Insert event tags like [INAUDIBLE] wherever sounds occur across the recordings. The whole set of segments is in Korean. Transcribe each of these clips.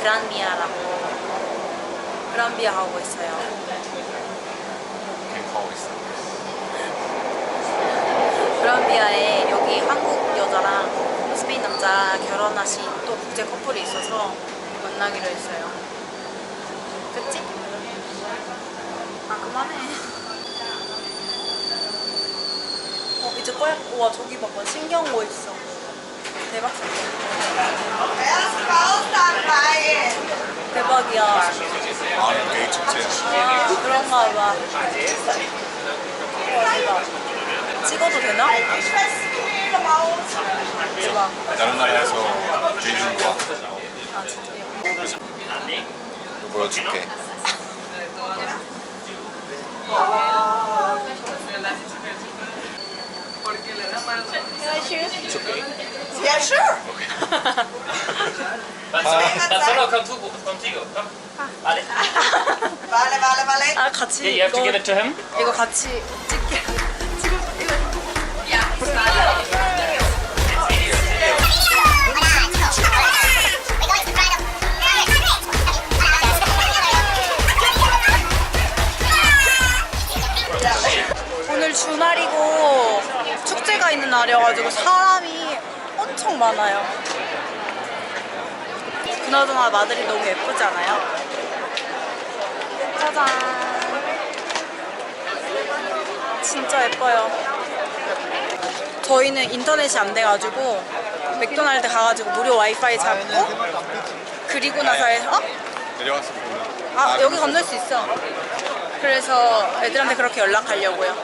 그란비아라고 그란비아 가고 있어요. 갱하고 있어. 그란비아에 여기 한국 여자랑 스페인 남자 결혼하신 또 국제 커플이 있어서 만나기로 했어요. 그치? 아 그만해. 어 이제 꺼야. 우와 저기 봐봐 신기한 거 있어. 대박. 대박이야. 아, 축제. 그런가 봐. 대박. 찍어도 되나? 대박. 다른 나라에서 주는 거아 진짜. 보여줄게. It's okay. Yeah, sure. Tan solo con tu, contigo. Kom. Vale. Vale, vale, vale. 아 같이 Yeah, you have to give it to him. 이거 같이 찍게. 지금 이거 오늘 주말이고 축제가 있는 날이어가지고 사람이 엄청 많아요. 그나저나 마들이 너무 예쁘지 않아요? 짜잔. 진짜 예뻐요. 저희는 인터넷이 안 돼가지고 맥도날드 가가지고 무료 와이파이 잡고 그리고 나서 해- 어? 내려왔어. 아 여기 건널 수 있어. 그래서 애들한테 그렇게 연락하려고요.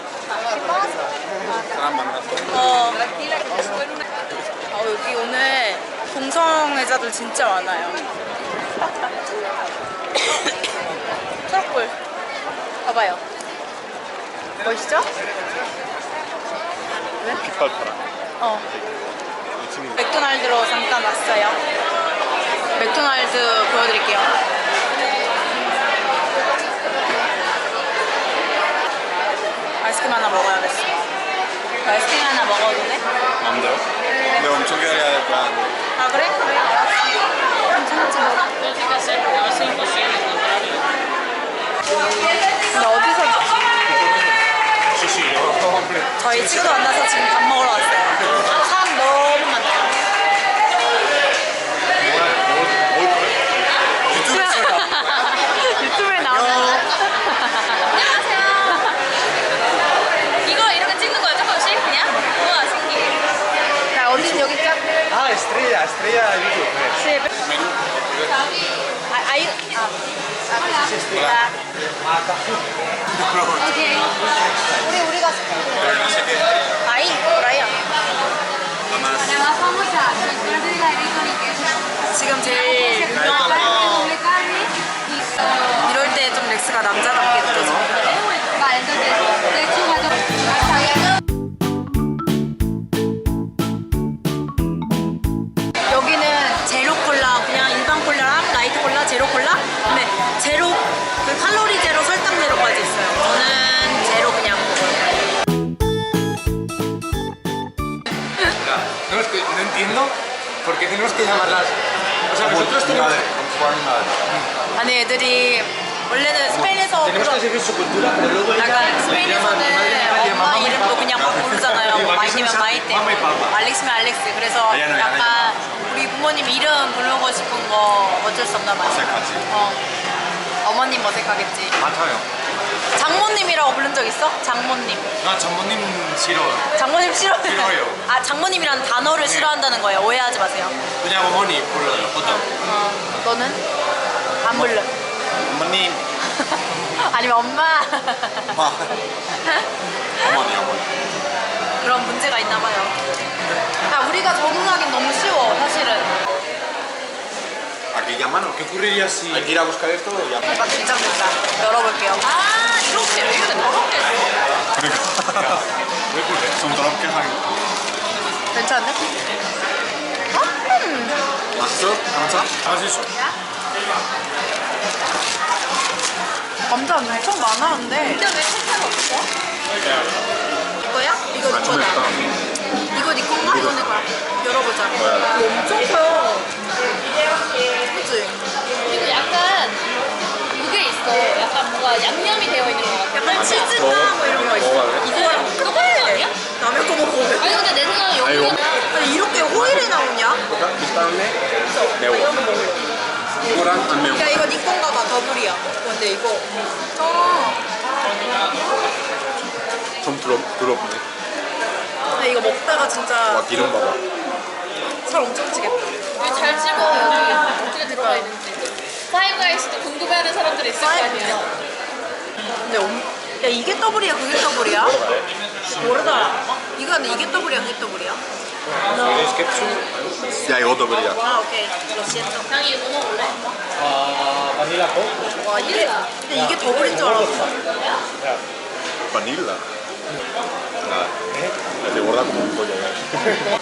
사람 만났어. 어. 어, 여기 오늘 동성애자들 진짜 많아요. [COUGHS] 초록불. 봐봐요. 멋있죠? 깃발 팔아. 어. 맥도날드로 잠깐 왔어요. 맥도날드 보여드릴게요. 아이스크림 하나 먹어야겠어. 아이스크림 하나 먹어도 돼? 마음대로? 기다려야 될 거야. 아 그래? 그래 알았어. 괜찮지 뭐. 근데 어디서. 저희 친구 만나서 지금 밥 먹으러 왔어요. 사람 너무 많아요. 유튜브에 나오면 이거 이렇게 찍는 거야 조금씩 그냥? 우와 신기해 자 어디 여기 짝 Ah, estrella, YouTube. 시 아, 아유 아, 아, 오케이 우리 우리가 아이 라이언 además vamos a sector de la agricultura 지금 제일 tenemos que llamarlas. O sea, nosotros tenemos, 아니 애들이 원래는 스페인에서 tenemos que 그런 seguir su cultura, pero luego ella 약간 le llaman 스페인에서는 엄마 mamá y 이름도 papá. 그냥 막 부르잖아요. 뭐 마이티면 마이티, mamá y papá. 알렉스면 알렉스. 그래서 약간 우리 부모님 이름 부르고 싶은 거 어쩔 수 없나 봐요. 어색하지. 어. 어머님 어색하겠지. 같아요. 장모님이라고 부른 적 있어? 장모님. 나 전모님 싫어요. 장모님 싫어. 싫어요. 아 장모님이라는 단어를 싫어한다는 거예요. 오해하지 마세요. 그냥 어머니 불러요. 보통. 어. 너는 안 불러. 어머님. [LAUGHS] 아니면 엄마. 엄마. [LAUGHS] 어머니, 어머니. 그런 문제가 있나 봐요. 아 우리가 적응하긴 너무 쉬워 사실은. Aquí llaman, ¿o ¿qué ocurriría si hay que ir a buscar esto? 막 긴장된다. 열어볼게요. 아 이렇게 이렇게 더럽게 했어 그러니까. 왜 그래? 좀 더럽게 하긴. 괜찮네? 음. 맛있어? 감자? 맛있어. 감자 엄청 많아 근데. 근데 왜 책상 없어? 이거야? 이거 네 거다. 이거 네 건가? 이거 내 거야. 열어보자. 이거 엄청 커요. 양념이 되어 있는 것 같아. 약간 치즈나 뭐 이런 거 있어. 이거랑 이거 호일 아니야? 남의 거 먹고 왜? 아니 근데 내 생각에 아니, 여기는 아니 이렇게 호일이 나오냐? 비슷한데 매워. 이거랑 안 매워. 야 이거 네 건가 봐 더블이야. 근데 이거 어. 좀 부럽 부럽네. 근데 이거 먹다가 진짜 와 기름 봐봐. 살 엄청 찌겠다. 여기 잘 찍어 여기 어떻게 들어가 있는지. 파이브가이스도 궁금해하는 사람들이 있을 거 아니야. 근데 엄... 야 이게 더블이야 그게 더블이야? 모르다. 이거 근데 이게 더블이야 그게 더블이야? 야 이거 더블이야. 아 오케이. 장이 이거 뭐 먹을래? 와 이게 근데 이게 더블인 줄 알았어. Nada. Ya te como un. ¿eh?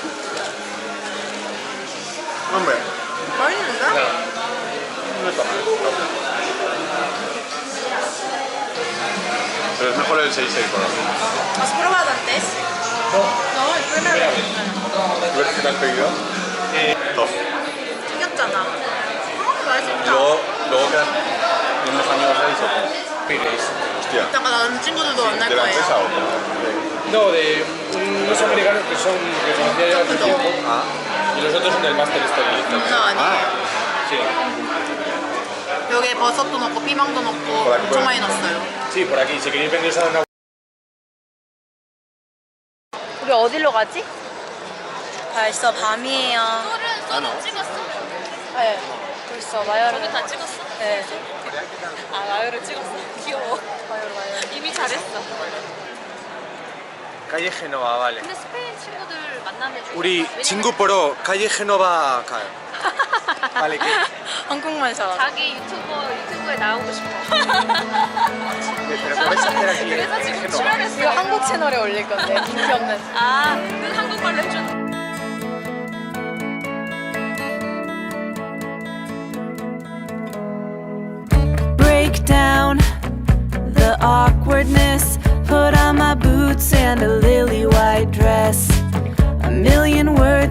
Hombre, 맛있는데? no está mal. Pero es mejor el 6-6 para mí. ¿Has probado antes? No. No, el primero. ¿Ves qué te has pedido? Top. 튀겼잖아. 아, 맛있다. Luego, luego quedas unos amigos ahí se Hostia. 이따가 나는 친구들도 만날 ¿De la 거예요. empresa o cómo? No, de unos americanos que son que conocía ya hace tiempo Ah, y los otros son del Master Story. 나 아니. ah. Sí. 여기에 버섯도 넣고 피망도 넣고 뭐라, 엄청. 많이 넣었어요. Sí, por aquí. Si queréis venir a una 우리 어디로 가지? 벌써 밤이에요. 소는 찍었어? 네. 벌써 마야를. 저기 다 찍었어? 네. 아 마요를 찍었어? 귀여워. 마야로 마야로. 이미 잘했어. Calle Genova, vale. 근데 스페인 친구들 만나면. 우리 친구 보러 calle Genova 가요. [LAUGHS] 빨리 그- 한국말 잘하죠. 자기 유튜버 유튜브에 나오고 싶어. 그래서 지금 이거 출연했어. 한국 채널에 올릴 건데 인기 없는. 아, 그 한국말로 해준. break down the awkwardness. Put on my boots and a lily white dress.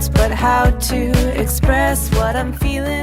Words, but how to express what I'm feeling